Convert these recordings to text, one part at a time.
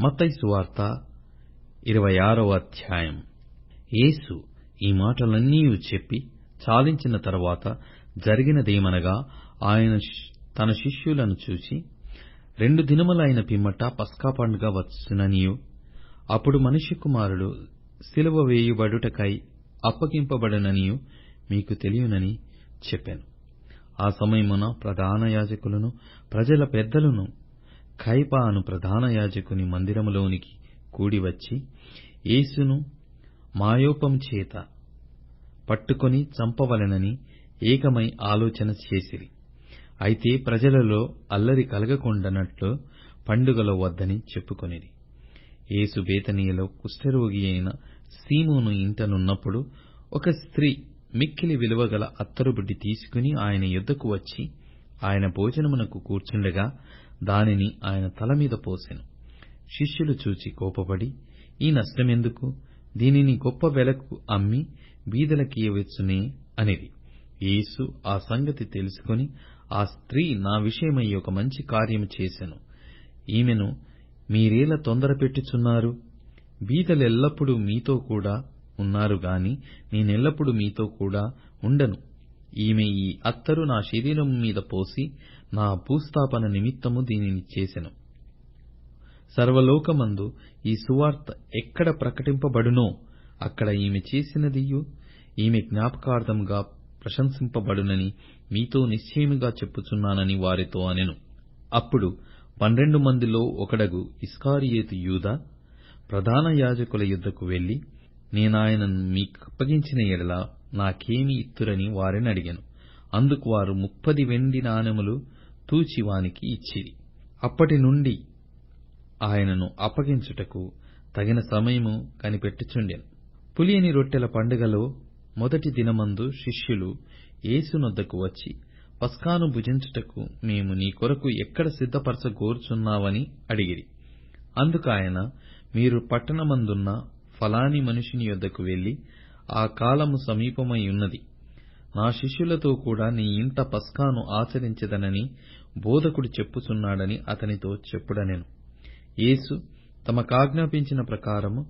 మత్తయి సువార్త ఇరవై ఆరవ అధ్యాయం. యేసు ఈ మాటలన్నీ చెప్పి చాలించిన తరువాత జరిగినదేమనగా ఆయన తన శిష్యులను చూసి రెండు దినములైన పిమ్మట పస్కా పండుగ వచ్చుననియు. అప్పుడు మనిషి కుమారుడు సిలువ వేయబడుటకై అప్పగింపబడుననియూ మీకు తెలియనని చెప్పాను. ఆ సమయమున ప్రధాన యాజకులను ప్రజల పెద్దలను కైపాను ప్రధాన యాజకుని మందిరములోనికి కూడివచ్చి యేసును మాయోపం చేత పట్టుకొని చంపవలెనని ఏకమై ఆలోచన చేసిరి. అయితే ప్రజలలో అల్లరి కలగకుండానట్లు పండుగలో వద్దని చెప్పుకొనిరి. యేసు బేతనీయలో కుష్ఠరోగి అయిన సీమోను ఇంటనున్నప్పుడు ఒక స్త్రీ మిక్కిలి విలువగల అత్తరుబుడ్డి తీసుకుని ఆయన యొద్దకు వచ్చి ఆయన భోజనమునకు కూర్చుండగా దానిని ఆయన తలమీద పోసెను. శిష్యులు చూచి కోపపడి ఈ నష్టమెందుకు? దీనిని గొప్ప వెలకు అమ్మి బీదలకియ్యవచ్చునే అనిరి. యేసు ఆ సంగతి తెలుసుకొని ఆ స్త్రీ నా విషయమై ఒక మంచి కార్యము చేసెను. ఈమెను మీరేలా తొందర పెట్టుచున్నారు? బీదలెల్లప్పుడూ మీతో కూడా ఉన్నారు గాని నేనెల్లప్పుడూ మీతో కూడా ఉండను. ఈమె ఈ అత్తరు నా శరీరము మీద పోసి నా భూస్థాపన నిమిత్తము దీనిని చేసెను. సర్వలోకమందు ఈ సువార్త ఎక్కడ ప్రకటింపబడునో అక్కడ ఈమె చేసినదియు ఈమె జ్ఞాపకార్థముగా ప్రశంసింపబడునని మీతో నిశ్చయముగా చెప్పుచున్నానని వారితో అనెను. అప్పుడు పన్నెండు మందిలో ఒకడగు ఇస్కారియేతు యూదా ప్రధాన యాజకుల యుద్ధకు వెళ్ళి నేనాయనను మీకప్పగించిన ఎడల నాకేమి ఇత్తురని వారిని అడిగాను. అందుకు వారు ముప్పది వెండి నాణెములు తూచి వానికి ఇచ్చిరి అప్పటి నుండి ఆయనను అప్పగించుటకు తగిన సమయము కనిపెట్టుచుండెను. పులియని రొట్టెల పండుగలో మొదటి దినమందు శిష్యులు యేసునొద్దకు వచ్చి పస్కాను భుజించుటకు మేము నీ కొరకు ఎక్కడ సిద్ధపరచగోర్చున్నావని అడిగిరి. అందుకాయన మీరు పట్టణమందున్న ఫలాని మనుషుని యొద్దకు వెళ్ళి ఆ కాలము సమీపమై ఉన్నది. నా శిష్యులతో కూడా నీ ఇంట పస్కాను ఆచరించదనని బోధకుడు చెప్పుచున్నాడని అతనితో చెప్పుడనెను. యేసు తమకాజ్ఞాపించిన ప్రకారము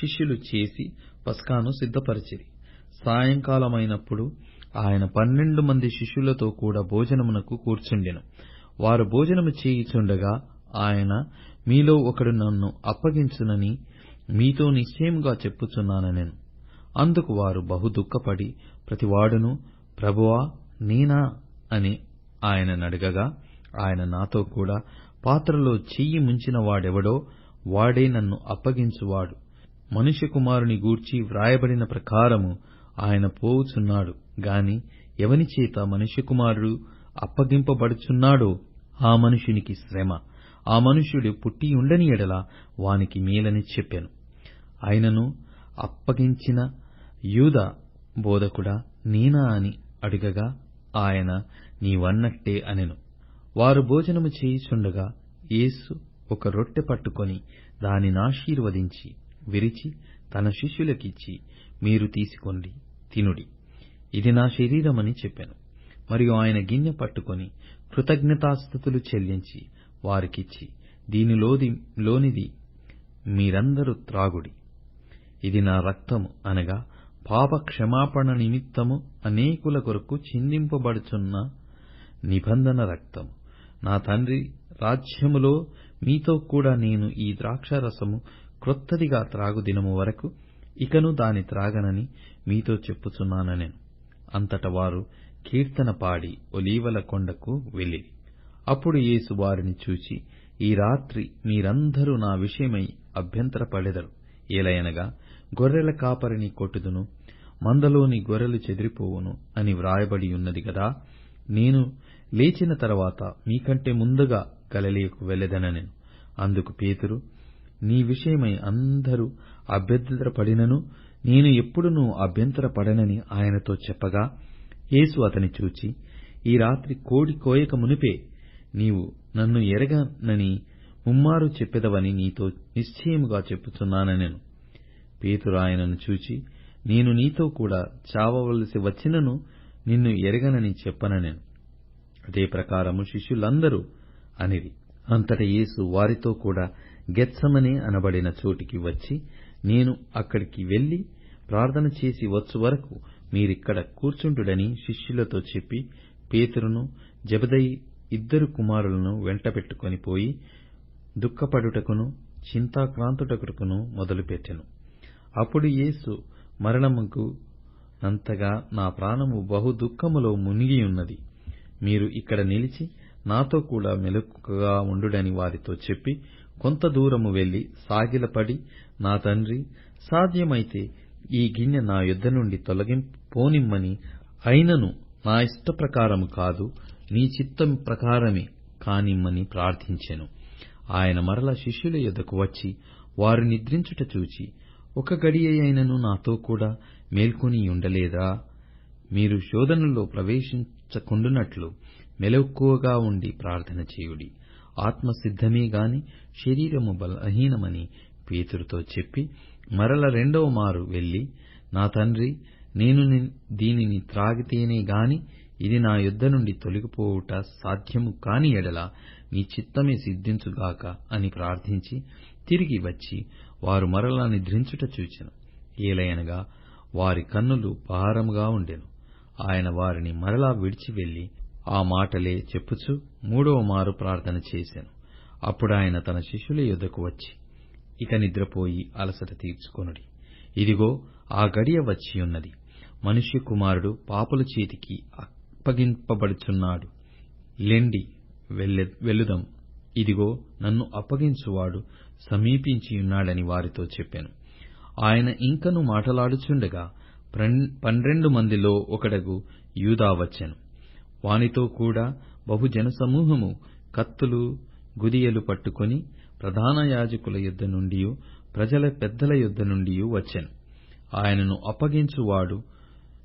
శిష్యులు చేసి పస్కాను సిద్ధపరిచిరి. సాయంకాలమైనప్పుడు ఆయన పన్నెండు మంది శిష్యులతో కూడా భోజనమునకు కూర్చుండెను. వారు భోజనము చేయుచుండగా ఆయన మీలో ఒకడు నన్ను అప్పగించునని మీతో నిశ్చయముగా చెప్పుచున్నానెను అందుకు వారు బహు దుఃఖపడి ప్రతివాడును ప్రభువా నేనా? అని ఆయననడగగా ఆయన నాతో కూడా పాత్రలో చెయ్యి ముంచిన వాడెవడో వాడే నన్ను అప్పగించువాడు. మనుష్య కుమారుని గూర్చి వ్రాయబడిన ప్రకారము ఆయన పోవుచున్నాడు. గాని ఎవని చేత మనుష్య కుమారుడు అప్పగింపబడుచున్నాడో ఆ మనుషునికి శ్రమ. ఆ మనుష్యుడు పుట్టి ఉండని ఎడల వానికి మేలని చెప్పాను. ఆయనను అప్పగించిన యూద బోధకుడా నేనా అని అడుగగా ఆయన నీవన్నట్టే అనెను. వారు భోజనము చేయుచుండగా యేసు ఒక రొట్టె పట్టుకొని దానినాశీర్వదించి విరిచి తన శిష్యులకిచ్చి మీరు తీసుకోండి తినుడి. ఇది నా శరీరమని చెప్పాను. మరియు ఆయన గిన్నె పట్టుకొని కృతజ్ఞతాస్థుతులు చెల్లించి వారికిచ్చి దీనిలోది లోనిది మీరందరూ త్రాగుడి. ఇది నా రక్తము అనగా పాప క్షమాపణ నిమిత్తము అనేకుల కొరకు చిందింపబడుచున్న నిబంధన రక్తము. నా తండ్రి రాజ్యములో మీతో కూడా నేను ఈ ద్రాక్షారసము క్రొత్తదిగా త్రాగు దినము వరకు ఇకను దాని త్రాగనని మీతో చెప్పుచున్నానెను అంతట వారు కీర్తన పాడి ఒలీవల కొండకు వెళ్ళిరి అప్పుడు యేసు వారిని చూచి ఈ రాత్రి మీరందరూ నా విషయమై అభ్యంతరపడెదరు. ఏలయనగా గొర్రెల కాపరిని కొట్టుదును మందలోని గొర్రెలు చెదిరిపోవును అని వ్రాయబడి ఉన్నది గదా నేను లేచిన తర్వాత మీకంటే ముందుగా గలలీయకు వెళ్ళెదనెను అందుకు పేతురు నీ విషయమై అందరూ అభ్యంతరపడినను నేను ఎప్పుడునూ అభ్యంతరపడనని ఆయనతో చెప్పగా యేసు అతని చూచి ఈ రాత్రి కోడి కోయక మునిపే నీవు నన్ను ఎరగనని ముమ్మారు చెప్పెదవని నీతో నిశ్చయముగా చెప్పుచున్నానెను పేతురు ఆయనను చూచి నేను నీతో కూడా చావవలసి వచ్చినను నిన్ను ఎరగనని చెప్పననెను అదే ప్రకారము శిష్యులందరూ అనిరి. అంతట యేసు వారితో కూడా గెత్సమనే అనబడిన చోటికి వచ్చి నేను అక్కడికి వెళ్ళి ప్రార్థన చేసి వచ్చు వరకు మీరిక్కడ కూర్చుండుడని శిష్యులతో చెప్పి పేతురును జబదయి ఇద్దరు కుమారులను వెంటబెట్టుకొని పోయి దుఃఖపడుటకును చింతాక్రాంతుటకును మొదలుపెట్టెను. అప్పుడు యేసు మరణముకు అంతగా నా ప్రాణము బహు దుఃఖములో మునిగియున్నది. మీరు ఇక్కడ నిలిచి నాతో కూడా మెలకువగా ఉండుడని వారితో చెప్పి కొంత దూరము వెళ్ళి సాగిలపడి నా తండ్రి సాధ్యమైతే ఈ గిన్నె నా యుద్ధ నుండి తొలగిపోనిమ్మని అయినను నా ఇష్టప్రకారము కాదు నీ చిత్తం ప్రకారమే కానిమ్మని ప్రార్థించెను. ఆయన మరల శిష్యుల యొద్దకు వచ్చి వారు నిద్రించుట చూచి ఒక గడియైనను నాతో కూడా మేల్కొనియుండలేదా మీరు శోధనలో ప్రవేశించకుండునట్లు మెలకువగా ఉండి ప్రార్థన చేయుడి. ఆత్మ సిద్ధమే గాని శరీరము బలహీనమని పేతురుతో చెప్పి మరల రెండవ మారు వెళ్ళి నా తండ్రి నేను దీనిని త్రాగితేనే గాని ఇది నా యొద్ద నుండి తొలగిపోవుట సాధ్యము కాని ఎడల నీ చిత్తమే సిద్ధించుగాక అని ప్రార్థించి తిరిగి వచ్చి వారు మరలా నిద్రించుట చూచెను. ఏలయనగా వారి కన్నులు భారముగా ఉండెను. ఆయన వారిని మరలా విడిచి వెళ్ళి ఆ మాటలే చెప్పుచు మూడవ మారు ప్రార్థన అప్పుడు అప్పుడాయన తన శిష్యుల యొద్దకు వచ్చి ఇక నిద్రపోయి అలసట తీర్చుకొనుడి. ఇదిగో ఆ గడియ వచ్చియున్నది మనుష్య కుమారుడు పాపుల చేతికి అప్పగింపబడుచున్నాడు. లెండి వెళ్ళుదం. ఇదిగో నన్ను అప్పగించువాడు సమీపించియున్నాడని వారితో చెప్పాను. ఆయన ఇంకను మాటలాడుచుండగా పన్నెండు మందిలో ఒకడగు యూదా వచ్చెను వానితో కూడా బహుజన సమూహము కత్తులు గుదియలు పట్టుకొని ప్రధాన యాజకుల యొద్ద నుండియు ప్రజల పెద్దల యొద్ద నుండియు వచ్చెను. ఆయనను అప్పగించువాడు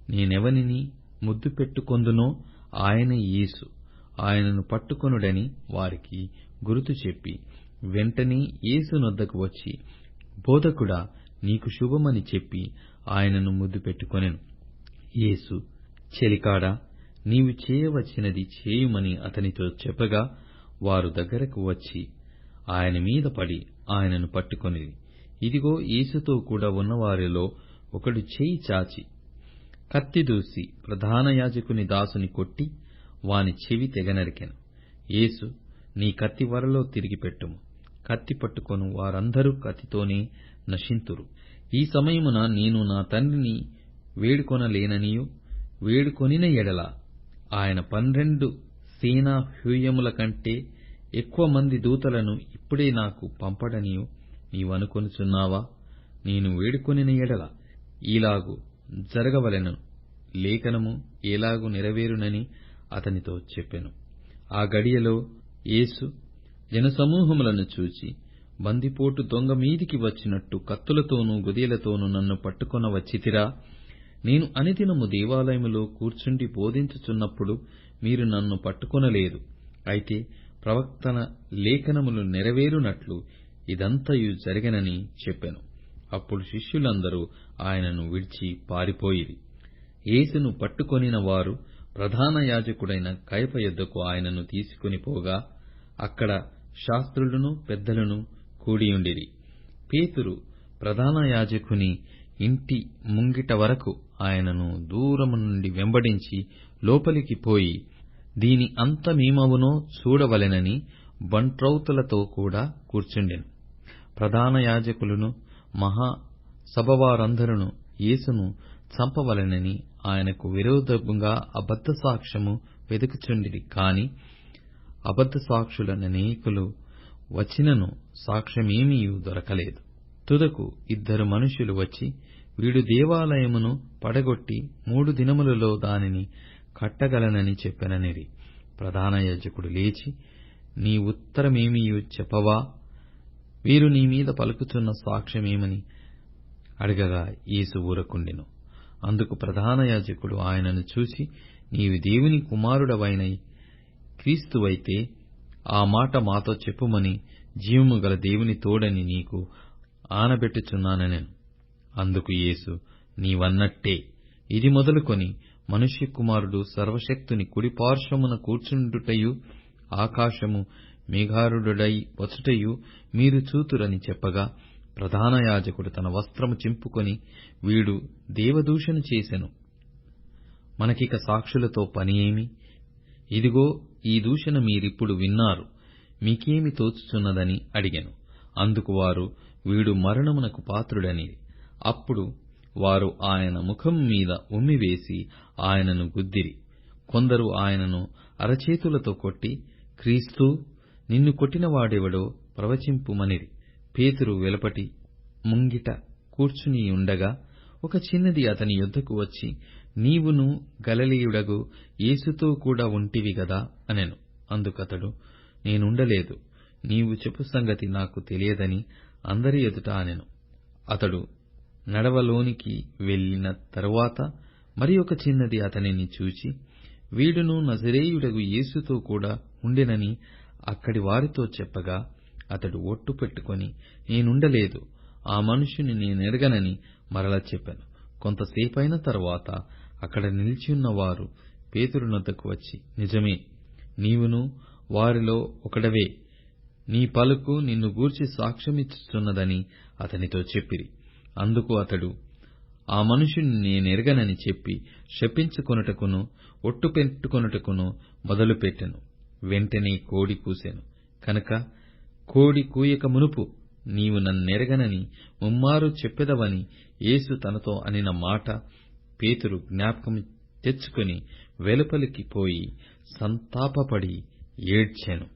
నేనెవనిని ముద్దు పెట్టుకొందునో ఆయనే యేసు. ఆయనను పట్టుకొనుడని వారికి గురుతు చెప్పి వెంటనే యేసు నొద్దకు వచ్చి బోధకుడా నీకు శుభమని చెప్పి ఆయనను ముద్దు పెట్టుకొనెను. యేసు చెలికాడా నీవు చేయవచ్చినది చేయుమని అతనితో చెప్పగా వారు దగ్గరకు వచ్చి ఆయన మీద పడి ఆయనను పట్టుకొని ఇదిగో యేసుతో కూడా ఉన్నవారిలో ఒకడు చేయి చాచి కత్తి దూసి ప్రధాన యాజకుని దాసుని కొట్టి వాని చెవి తెగనరికెను యేసు నీ కత్తి వరలో తిరిగి పెట్టుము. కత్తి పట్టుకొను వారందరూ కత్తితోనే నశింతురు. ఈ సమయమున నేను నా తండ్రిని వేడుకొనలేననియూ వేడుకొనిన ఎడల ఆయన పన్నెండు సేనా హ్యూయముల కంటే ఎక్కువ మంది దూతలను ఇప్పుడే నాకు పంపడనియు నీవనుకొనుచున్నావా? నేను వేడుకొనిన ఎడల ఈలాగు జరగవలెను లేఖనము ఏలాగు నెరవేరునని అతనితో చెప్పెను. ఆ గడియలో యేసు జనసమూహములను చూచి బందిపోటు దొంగ మీదికి వచ్చినట్టు కత్తులతోనూ గుదియలతోనూ నన్ను పట్టుకొన వచ్చితిరా నేను అనిదినము దేవాలయములో కూర్చుండి బోధించుచున్నప్పుడు మీరు నన్ను పట్టుకొనలేదు. అయితే ప్రవక్తన లేఖనములు నెరవేరునట్లు ఇదంతయు జరిగనని చెప్పెను. అప్పుడు శిష్యులందరూ ఆయనను విడిచి పారిపోయిరి. యేసును పట్టుకొనిన వారు ప్రధాన యాజకుడైన కయప యొద్దకు ఆయనను తీసుకొని పోగా అక్కడ శాస్త్రులను పెద్దలను కూడియుండిరి. పేతురు ప్రధాన యాజకుని ఇంటి ముంగిట వరకు ఆయనను దూరము నుండి వెంబడించి లోపలికి పోయి దీని అంతమేమవునో చూడవలెనని బంట్రౌతులతో కూడా కూర్చుండెను. ప్రధాన యాజకులను మహా సభవారందరును యేసును చంపవలెనని ఆయనకు విరోధముగా అబద్ధ సాక్ష్యము వెదుకుచుండిరి. కాని అబద్ధ సాక్షులననేకులు వచ్చినను సాక్ష్యమేమీ దొరకలేదు. తుదకు ఇద్దరు మనుషులు వచ్చి వీడు దేవాలయమును పడగొట్టి మూడు దినములలో దానిని కట్టగలనని చెప్పెననిరి. ప్రధాన యాజకుడు లేచి నీ ఉత్తరమేమీయూ చెప్పవా? వీరు నీ మీద పలుకుతున్న సాక్ష్యమేమని అడగగా యేసు ఊరకుండెను. అందుకు ప్రధాన యాజకుడు ఆయనను చూసి నీవు దేవుని కుమారుడవైన క్రీస్తువైతే ఆ మాట మాతో చెప్పుమని జీవము గల దేవుని తోడని నీకు ఆనబెట్టుచున్నానెను అందుకు యేసు నీవన్నట్టే. ఇది మొదలుకొని మనుష్య కుమారుడు సర్వశక్తుని కుడి పార్శ్వమున కూర్చుండుటయు ఆకాశము మేఘారుడై వచ్చుటయు మీరు చూతురని చెప్పగా ప్రధాన యాజకుడు తన వస్త్రము చింపుకొని వీడు దేవదూషణ చేసెను. మనకిక సాక్షులతో పని ఏమి? ఇదిగో ఈ దూషణ మీరిప్పుడు విన్నారు. మీకేమి తోచుచున్నదని అడిగెను. అందుకు వారు వీడు మరణమునకు పాత్రుడని. అప్పుడు వారు ఆయన ముఖం మీద ఉమ్మివేసి ఆయనను గుద్దిరి. కొందరు ఆయనను అరచేతులతో కొట్టి క్రీస్తూ నిన్ను కొట్టినవాడెవడో ప్రవచింపుమనిరి. పేతురు వెలుపటి ముంగిట కూర్చునియుండగా ఒక చిన్నది అతని యొద్దకు వచ్చి నీవును గలిలయుడగు యేసుతో కూడా ఉంటివి గదా అనెను. అందుకతడు నేనుండలేదు. నీవు చెప్పు సంగతి నాకు తెలియదని అందరి ఎదుట అనెను. అతడు నడవలోనికి వెళ్ళిన తరువాత మరి ఒక చిన్నది అతనిని చూచి వీడును నజరేయుడగు యేసుతో కూడా ఉండెనని అక్కడి వారితో చెప్పగా అతడు ఒట్టు పెట్టుకొని నేనుండలేదు. ఆ మనుషుని నేనెరగనని మరల చెప్పెను. కొంతసేపైన తరువాత అక్కడ నిలిచియున్న వారు పేతురునొద్దకు వచ్చి నిజమే నీవును వారిలో ఒకడవే. నీ పలుకు నిన్ను గూర్చి సాక్ష్యమిచ్చుచున్నదని అతనితో చెప్పిరి. అందుకు అతడు ఆ మనుషుని నేనెరగనని చెప్పి శపించుకొనుటకును ఒట్టు పెట్టుకొనుటకును మొదలుపెట్టెను. వెంటనే కోడి కూసెను. కనుక కోడి కూయక మునుపు నీవు నన్నెరగనని ముమ్మారు చెప్పెదవని యేసు తనతో అనిన మాట పేతురు జ్ఞాపకం తెచ్చుకొని వెలుపలికి పోయి సంతాపపడి ఏడ్చాను.